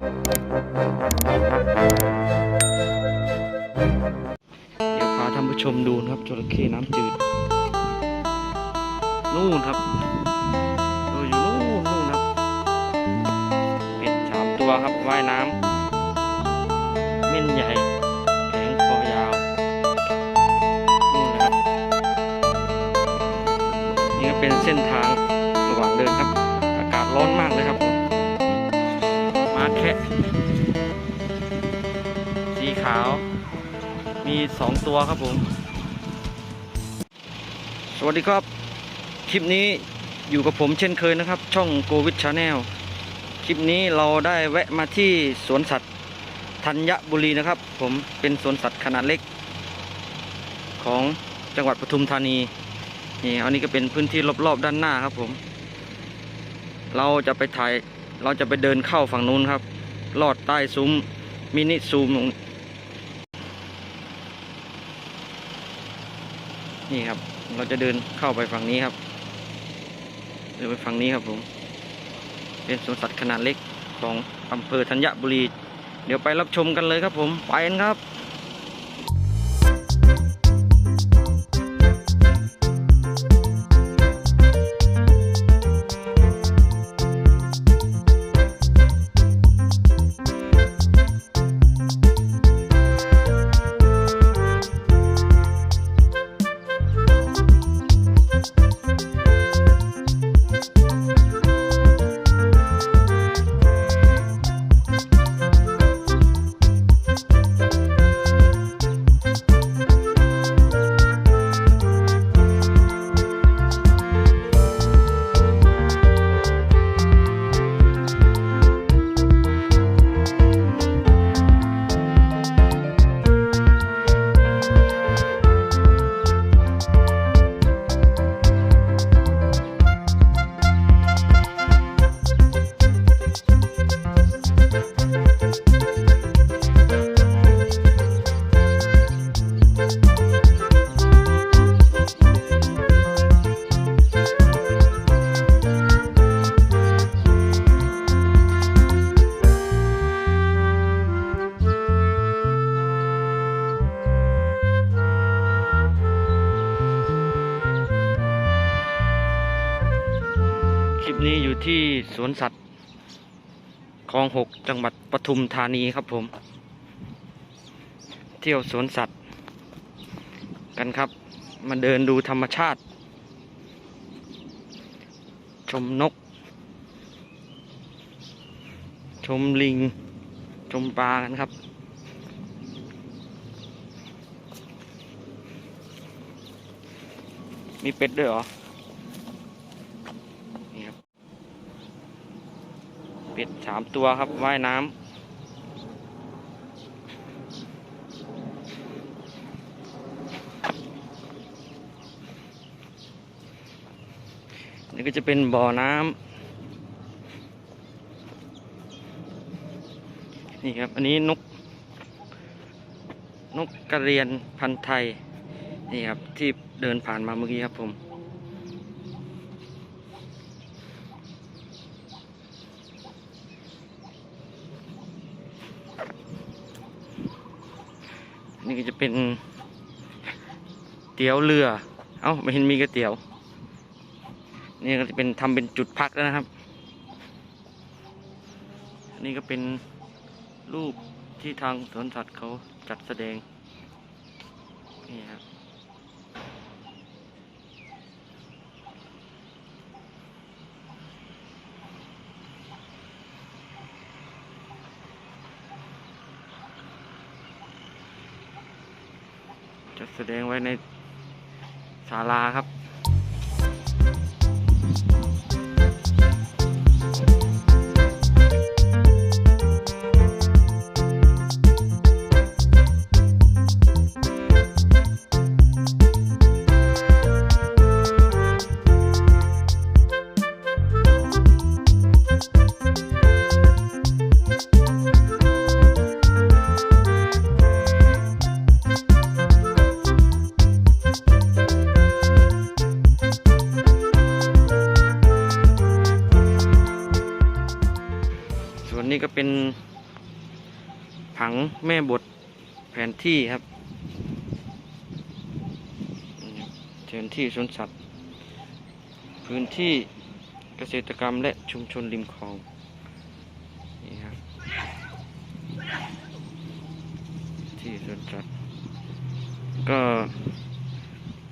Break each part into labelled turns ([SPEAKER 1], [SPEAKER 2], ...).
[SPEAKER 1] เดี๋ยวพาท่านผู้ชมดูนะครับจระเข้น้ำจืด นู่นครับดูอยู่นู่นนู่นครับเป็ดสามตัวครับว่ายน้ำเม่นใหญ่แผงคอยาวนู่นนะครับนี่ก็เป็นเส้นทางระหว่างเดินครับ อากาศร้อนมากเลยครับ สีขาว มีสองตัวครับผม สวัสดีครับ คลิปนี้อยู่กับผมเช่นเคยนะครับ ช่องโกวิ c ชาแนลคลิปนี้เราได้แวะมาที่สวนสัตว์ธัญบุรีนะครับ ผมเป็นสวนสัตว์ขนาดเล็ก ของจังหวัดปทุมธานีนี่อันนี้ก็เป็นพื้นที่รอบๆด้านหน้าครับผม เราจะไปถ่ายเราจะไปเดินเข้าฝั่งนู้นครับ ลอดใต้ซุ้ม มินิซูมนี่ครับ เราจะเดินเข้าไปฝั่งนี้ครับเดินไปฝั่งนี้ครับผม เป็นสวนสัตว์ขนาดเล็กของอำเภอธัญบุรี เดี๋ยวไปรับชมกันเลยครับผม ไปกันครับ ปนี้อยู่ที่สวนสัตว์คลองหกจังหวัดปทุมธานีครับผม เที่ยวสวนสัตว์ กันครับ มาเดินดูธรรมชาติ ชมนก ชมลิง ชมปลากันครับมีเป็ดด้วยเหรอ นี่ครับ เป็ดสามตัวครับว่ายน้ำนี่ก็จะเป็นบ่อน้ำนี่ครับ อันนี้นก นกกระเรียนพันธุ์ไทย นี่ครับ ที่เดินผ่านมาเมื่อกี้ครับผม นี่ก็จะเป็นเตี๋ยวเรือ เอ้าไม่เห็นมีก๋วยเตี๋ยว นี่ก็จะเป็นทำเป็นจุดพักแล้วนะครับอันนี้ก็เป็นรูปที่ทางสวนสัตว์เขาจัดแสดง นี่ครับ จัดแสดงไว้ในศาลาครับ แม่บทแผนที่ครับแผนที่สวนสัตว์ พื้นที่เกษตรกรรมและชุมชนริมคลองนี่ครับที่สวนสัตว์ก็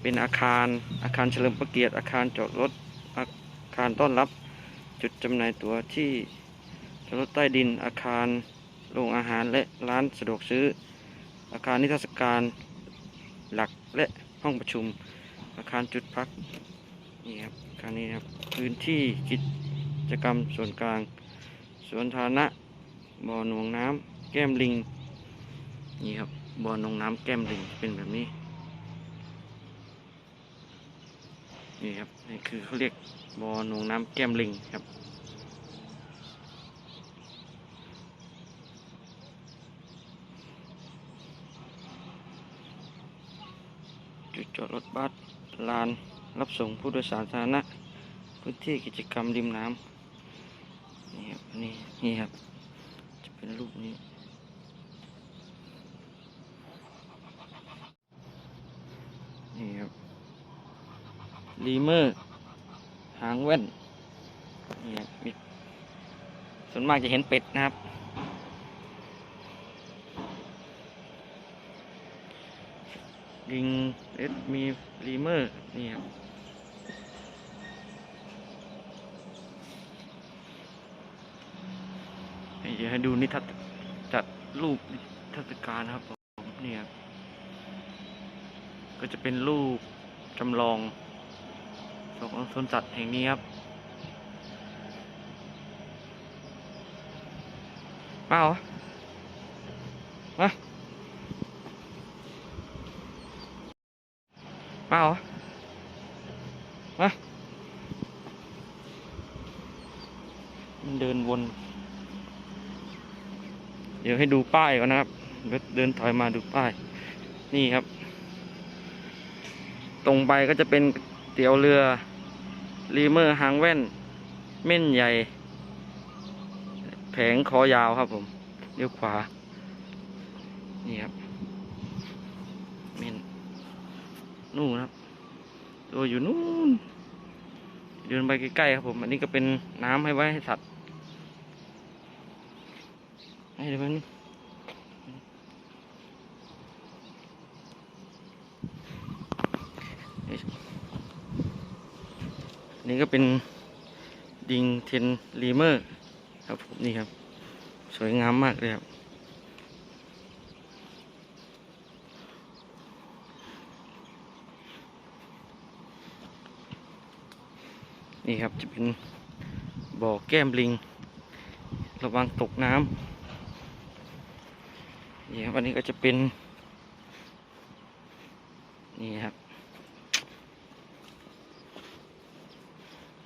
[SPEAKER 1] เป็นอาคารอาคารเฉลิมพระเกียรติอาคารจอดรถอาคารต้อนรับจุดจำหน่ายตั๋วที่จอดรถใต้ดินอาคาร โรงอาหารและร้านสะดวกซื้อ อาคารนิทรรศการหลักและห้องประชุม อาคารจุดพักนี่ครับอาคารนี้ครับพื้นที่กิจกรรมส่วนกลางสวนธารณะบ่อหนองน้ำแก้มลิงนี่ครับบ่อหนองน้ำแก้มลิงเป็นแบบนี้นี่ครับนี่คือเขาเรียกบ่อหนองน้ำแก้มลิงครับ จอดรถบัสลานรับส่งผู้โดยสารสาธารณะพื้นที่กิจกรรมริมน้ำนี่ครับนี่นี่ครับ จะเป็นรูปนี้นี่ครับรีเมอร์ หางแว่นนี่ครับส่วนมากจะเห็นเป็ดนะครับ ลิงเอสมีรีเมอร์ นี่ครับ เดี๋ยวให้ดูนิทรรศจัดรูปนิทรรศการครับผมนี่ครับ ก็จะเป็นรูปจำลองของสวนสัตว์แห่งนี้ครับมาเหรอมา มาเหรอมามันเดินวน เดี๋ยวให้ดูป้ายก่อนนะครับเดี๋ยวเดินถอยมาดูป้าย นี่ครับ ตรงไปก็จะเป็นเตี๋ยวเรือรีเมอร์หางแว่น เม่นใหญ่ แผงคอยาวครับผม เลี้ยวขวา นี่ครับ เม่น นู่นครับ ตัวอยู่นู่นเดินไปใกล้ๆครับผม อันนี้ก็เป็นน้ำให้ไว้ให้สัตว์ให้ดี๋ยวมันอันนี่ก็เป็นดิงเทนรีเมอร์ ครับผมนี่ครับ สวยงามมากเลยครับ นี่ครับจะเป็นบ่อแก้มลิง ระวังตกน้ำนี่ครับอันนี้ก็จะเป็น นี่ครับ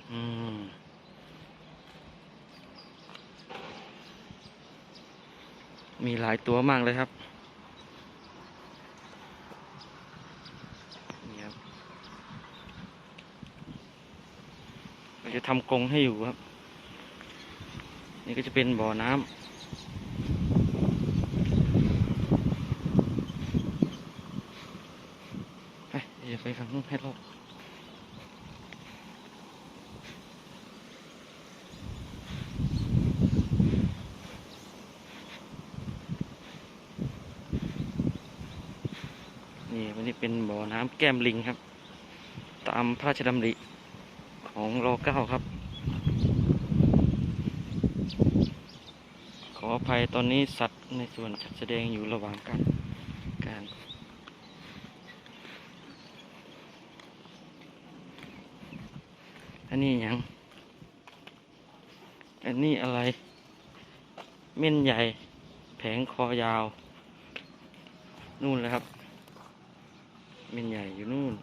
[SPEAKER 1] อืมมีหลายตัวมากเลยครับ นี่ครับ เรา จะทำกรงให้อยู่ครับ นี่ก็จะเป็นบ่อน้ำไปเดี๋ยวไปฟังนู้นให้รอบนี่วันนี้เป็นบ่อน้ำแก้มลิงครับ ตามพระราชดำริ ของรอเก้าครับ ขออภัยตอนนี้สัตว์ในส่วนจัดแสดงอยู่ระหว่างการการอันนี้ยัง อันนี้อะไร เม่นใหญ่ แผงคอยาว นู่นเลยครับ เม่นใหญ่อยู่นู่น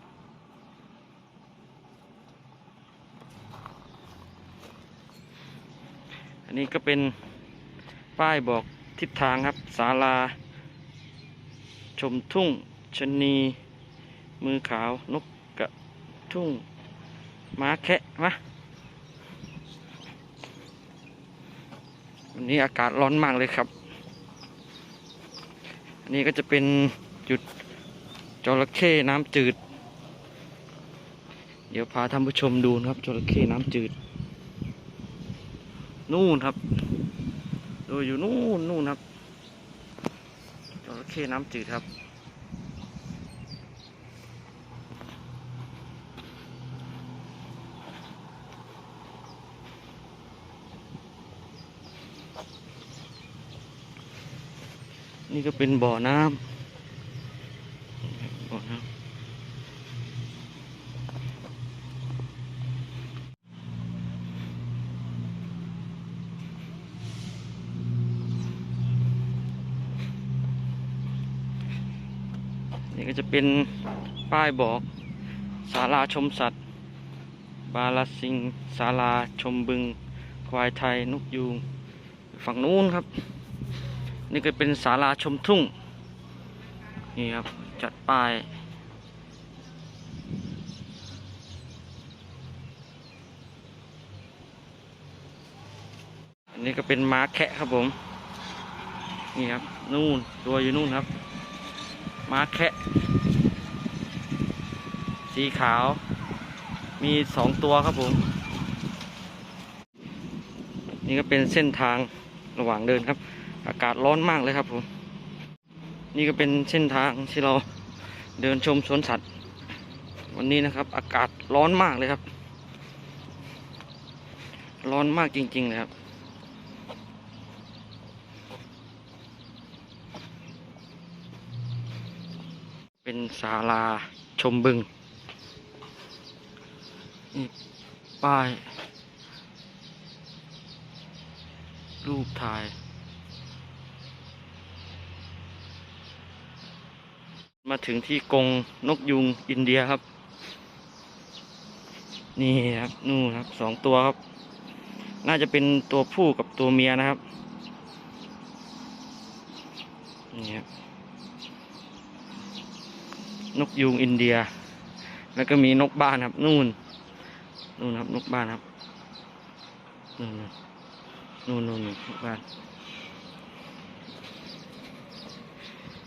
[SPEAKER 1] นนี้ก็เป็นป้ายบอกทิศทางครับศาลา ชมทุ่งชนีมือขาว นกกระทุ่งม้าแคะมะวันนี้อากาศร้อนมากเลยครับ อันนี้ก็จะเป็นจุดจระเข้น้ำจืด เดี๋ยวพาท่านผู้ชมดูนะครับจระเข้น้ำจืด นู่นครับดูอยู่นู่นนู่นครับจระเข้น้ำจืดครับ นี่ก็เป็นบ่อน้ำ นี่ก็จะเป็นป้ายบอกศาลาชมสัตว์ บาลาซิงศาลาชมบึง ควายไทยนกยูงฝั่งนู้นครับ นี่ก็เป็นศาลาชมทุ่ง นี่ครับ จัดป้ายอันนี้ก็เป็นม้าแคะครับผม นี่ครับ นู่นตัวอยู่นู่นครับ ม้าแคะสีขาว มีสองตัวครับผม นี่ก็เป็นเส้นทางระหว่างเดินครับ อากาศร้อนมากเลยครับผม นี่ก็เป็นเส้นทางที่เราเดินชมสวนสัตว์ วันนี้นะครับ อากาศร้อนมากเลยครับ ร้อนมากจริงๆเลยครับ เป็น ศาลาชมบึงนี่ป้าย รูปถ่าย มาถึงที่กรงนกยุงอินเดียครับ นี่ครับ นู่นครับสองตัวครับ น่าจะเป็นตัวผู้กับตัวเมียนะครับ นี่ครับ นกยุงอินเดีย แล้วก็มีนกบ้านครับนู่นนู่นครับนกบ้านครับนู่นนู่นนู่นนู่นนกบ้าน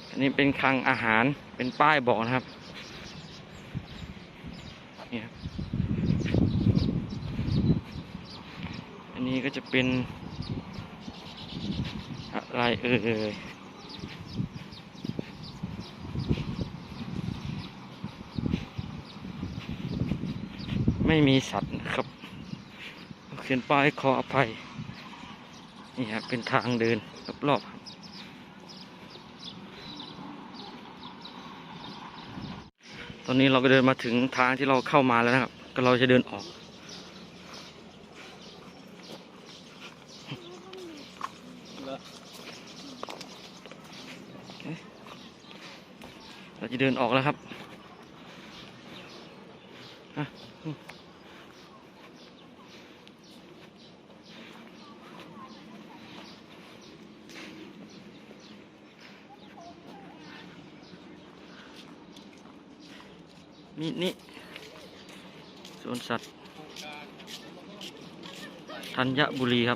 [SPEAKER 1] อันนี้เป็นคลังอาหารเป็นป้ายบอกนะครับนี่ครับอันนี้ก็จะเป็นอะไรเอ่ย ไม่มีสัตว์นะครับเขียนป้ายขออภัย นี่ครับเป็นทางเดินรอบๆครับตอนนี้เราก็เดินมาถึงทางที่เราเข้ามาแล้วนะครับ ก็เราจะเดินออกเราจะเดินออกแล้วครับอะ มินิสวนสัตว์ธัญบุรีครับ